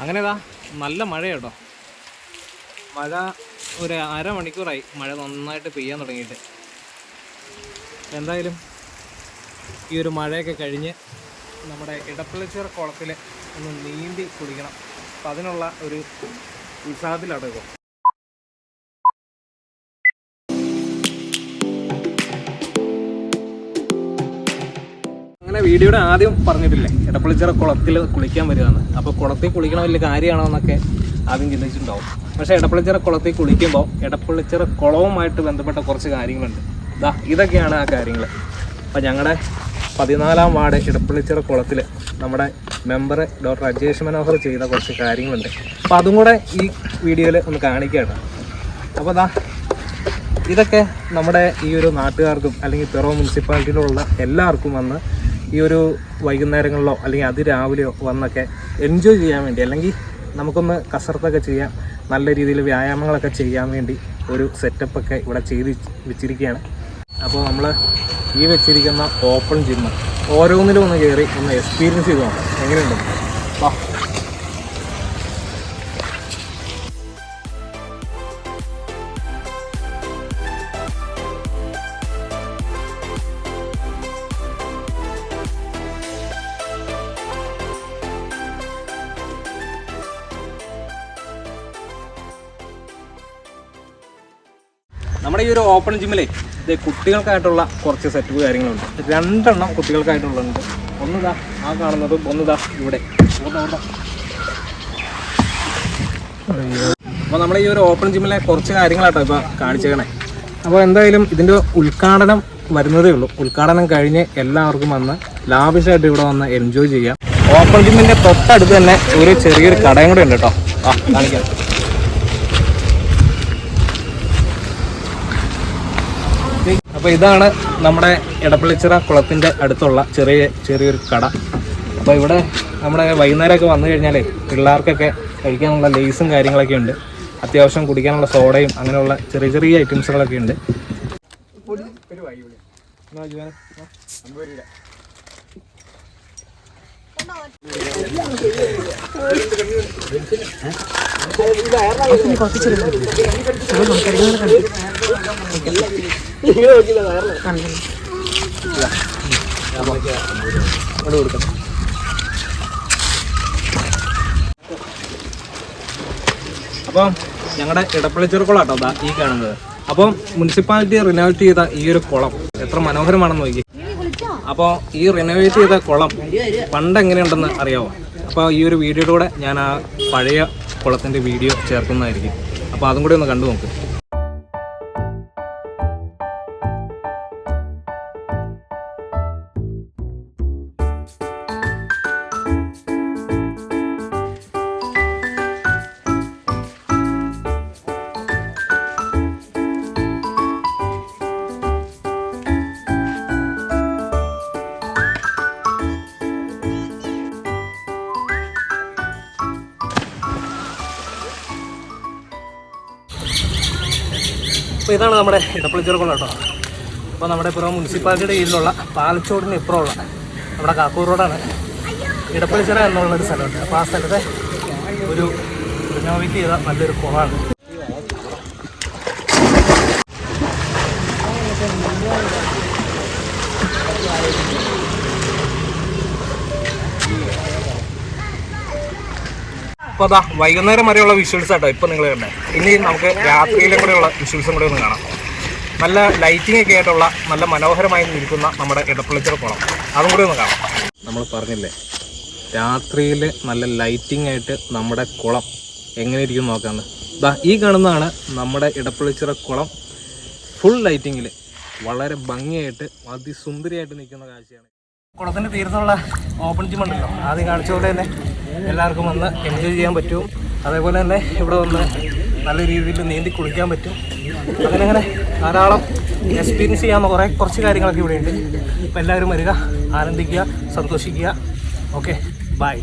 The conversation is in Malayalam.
അങ്ങനെ ഇതാ നല്ല മഴ കേട്ടോ മഴ ഒരു അരമണിക്കൂറായി. മഴ നന്നായിട്ട് പെയ്യാൻ തുടങ്ങിയിട്ട്. എന്തായാലും ഈ ഒരു മഴയൊക്കെ കഴിഞ്ഞ് നമ്മുടെ ഇടപ്പള്ളിച്ചിറ കുളത്തിൽ ഒന്ന് നീന്തി കുളിക്കണം. അപ്പം അതിനുള്ള ഒരു ഉത്സാഹത്തിലാണ് വീഡിയോയുടെ ആദ്യം പറഞ്ഞിട്ടില്ലേ ഇടപ്പള്ളിച്ചിറ കുളത്തിൽ കുളിക്കാൻ വരികയാണ്. അപ്പോൾ കുളത്തിൽ കുളിക്കണ വലിയ കാര്യമാണോ എന്നൊക്കെ ആദ്യം ചിന്തിച്ചിട്ടുണ്ടാവും. പക്ഷേ ഇടപ്പള്ളിച്ചിറ കുളത്തിൽ കുളിക്കുമ്പോൾ ഇടപ്പള്ളിച്ചിറ കുളവുമായിട്ട് ബന്ധപ്പെട്ട കുറച്ച് കാര്യങ്ങളുണ്ട്. ഇതാ ഇതൊക്കെയാണ് ആ കാര്യങ്ങൾ അപ്പോൾ ഞങ്ങളുടെ പതിനാലാം വാർഡ് ഇടപ്പള്ളിച്ചിറ കുളത്തിൽ നമ്മുടെ മെമ്പർ ഡോക്ടർ അജേഷ് മനോഹർ ചെയ്ത കുറച്ച് കാര്യങ്ങളുണ്ട്. അപ്പോൾ അതും കൂടെ ഈ വീഡിയോയിൽ ഒന്ന് കാണിക്കുകയാണ്. അപ്പോൾ ദാ ഇതൊക്കെ നമ്മുടെ ഈ ഒരു നാട്ടുകാർക്കും അല്ലെങ്കിൽ പിറവ മുനിസിപ്പാലിറ്റിയിലുള്ള എല്ലാവർക്കും വന്ന് ഈ ഒരു വൈകുന്നേരങ്ങളിലോ അല്ലെങ്കിൽ അതിരാവിലെയോ വന്നൊക്കെ എൻജോയ് ചെയ്യാൻ വേണ്ടി അല്ലെങ്കിൽ നമുക്കൊന്ന് കസർത്തൊക്കെ ചെയ്യാം നല്ല രീതിയിൽ വ്യായാമങ്ങളൊക്കെ ചെയ്യാൻ വേണ്ടി ഒരു സെറ്റപ്പൊക്കെ ഇവിടെ ചെയ്ത് വെച്ചിരിക്കുകയാണ്. അപ്പോൾ നമ്മൾ ഈ വെച്ചിരിക്കുന്ന ഓപ്പൺ ജിമ്മ് ഓരോന്നിലും ഒന്ന് കയറി ഒന്ന് എക്സ്പീരിയൻസ് ചെയ്ത് നോക്കാം. എങ്ങനെയുണ്ട്? വാ. നമ്മുടെ ഈ ഒരു ഓപ്പൺ ജിമ്മിലെ ഇത് കുട്ടികൾക്കായിട്ടുള്ള കുറച്ച് സെറ്റപ്പ് കാര്യങ്ങളുണ്ട്. രണ്ടെണ്ണം കുട്ടികൾക്കായിട്ടുള്ളുണ്ട് ഒന്നിതാ ആ കാണുന്നത് ഒന്നിതാ ഇവിടെ. അപ്പോൾ നമ്മുടെ ഈ ഒരു ഓപ്പൺ ജിമ്മിലെ കുറച്ച് കാര്യങ്ങളാട്ടോ ഇപ്പോൾ കാണിച്ചേക്കണേ. അപ്പോൾ എന്തായാലും ഇതിന്റെ ഉദ്ഘാടനം വരുന്നതേ ഉള്ളൂ. ഉദ്ഘാടനം കഴിഞ്ഞ് എല്ലാവർക്കും വന്ന് ലാവിഷായിട്ട് ഇവിടെ വന്ന് എൻജോയ് ചെയ്യാം. ഓപ്പൺ ജിമ്മിന്റെ തൊട്ടടുത്ത് തന്നെ ഒരു ചെറിയൊരു കടയും കൂടെ ഉണ്ട് കേട്ടോ. ആ കാണിക്കാം. അപ്പോൾ ഇതാണ് നമ്മുടെ ഇടപ്പള്ളിച്ചിറ കുളത്തിന്റെ അടുത്തുള്ള ചെറിയ ചെറിയൊരു കട. അപ്പോൾ ഇവിടെ നമ്മുടെ വൈകുന്നേരമൊക്കെ വന്നു കഴിഞ്ഞാലേ പിള്ളേർക്കൊക്കെ കഴിക്കാനുള്ള ലേസും കാര്യങ്ങളൊക്കെ ഉണ്ട്. അത്യാവശ്യം കുടിക്കാനുള്ള സോഡയും അങ്ങനെയുള്ള ചെറിയ ചെറിയ ഐറ്റംസുകളൊക്കെ ഉണ്ട്. ഇവിടെ കൊടുക്കാം അപ്പം ഞങ്ങളുടെ ഇടപ്പള്ളിച്ചെറു കുളം കേട്ടോ ദാ ഈ കാണുന്നത്. അപ്പം മുനിസിപ്പാലിറ്റി റിനോവേറ്റ് ചെയ്ത ഈ ഒരു കുളം എത്ര മനോഹരമാണെന്ന് നോക്കി അപ്പോൾ ഈ റിനോവേറ്റ് ചെയ്ത കുളം പണ്ട് എങ്ങനെയുണ്ടെന്ന് അറിയാമോ അപ്പോൾ ഈ ഒരു വീഡിയോയുടെ ഞാൻ ആ പഴയ കുളത്തിന്റെ വീഡിയോ ചേർക്കുന്നതായിരിക്കും. അപ്പോൾ അതും കൂടി ഒന്ന് കണ്ടു നോക്ക്. അപ്പോൾ ഇതാണ് നമ്മുടെ ഇടപ്പള്ളി കുളം കേട്ടോ. അപ്പോൾ നമ്മുടെ ഇപ്പുറം മുനിസിപ്പാലിറ്റിയുടെ കീഴിലുള്ള പാലച്ചോടിന് ഇപ്പുറമുള്ള നമ്മുടെ കാക്കൂർ റോഡാണ്. ഇടപ്പള്ളിച്ചിറ എന്നുള്ള ഒരു സ്ഥലമുണ്ട്. അപ്പോൾ ആ സ്ഥലത്തെ ഒരു റിനോവേറ്റ് ചെയ്ത നല്ലൊരു കുളമാണ് അപ്പോൾ അതാ വൈകുന്നേരം വരെയുള്ള വിഷ്വൽസ് ആട്ടോ ഇപ്പോൾ നിങ്ങൾ കണ്ടേ. ഇനി നമുക്ക് രാത്രിയിലും കൂടെയുള്ള വിഷ്വൽസും കൂടെ ഒന്ന് കാണാം. നല്ല ലൈറ്റിംഗ് ഒക്കെ ആയിട്ടുള്ള നല്ല മനോഹരമായി നിൽക്കുന്ന നമ്മുടെ ഇടപ്പള്ളിച്ചർ കുളം. അതും കൂടി ഒന്ന് കാണാം. നമ്മൾ പറഞ്ഞില്ലേ രാത്രിയിൽ നല്ല ലൈറ്റിംഗ് ആയിട്ട് നമ്മുടെ കുളം എങ്ങനെ ഇരിക്കും നോക്കാന്ന്. ദാ ഈ കാണുന്നതാണ് നമ്മുടെ ഇടപ്പള്ളിച്ചിറ കുളം. ഫുൾ ലൈറ്റിങ്ങിൽ വളരെ ഭംഗിയായിട്ട് അതിസുന്ദരിയായിട്ട് നിൽക്കുന്ന കാഴ്ചയാണ്. കുളത്തിന്റെ തീരത്തുള്ള ഓപ്പൺ ജിം ഉണ്ടല്ലോ ആദ്യം കാണിച്ച തന്നെ എല്ലാവർക്കും വന്ന് എൻജോയ് ചെയ്യാൻ പറ്റും. അതേപോലെ തന്നെ ഇവിടെ വന്ന് നല്ല രീതിയിൽ നീന്തി കുളിക്കാൻ പറ്റും. അങ്ങനെ അങ്ങനെ ധാരാളം എക്സ്പീരിയൻസ് ചെയ്യാവുന്ന കുറേ കുറച്ച് കാര്യങ്ങളൊക്കെ ഇവിടെ ഉണ്ട് അപ്പോൾ എല്ലാവരും വരിക ആനന്ദിക്കുക സന്തോഷിക്കുക. Okay bye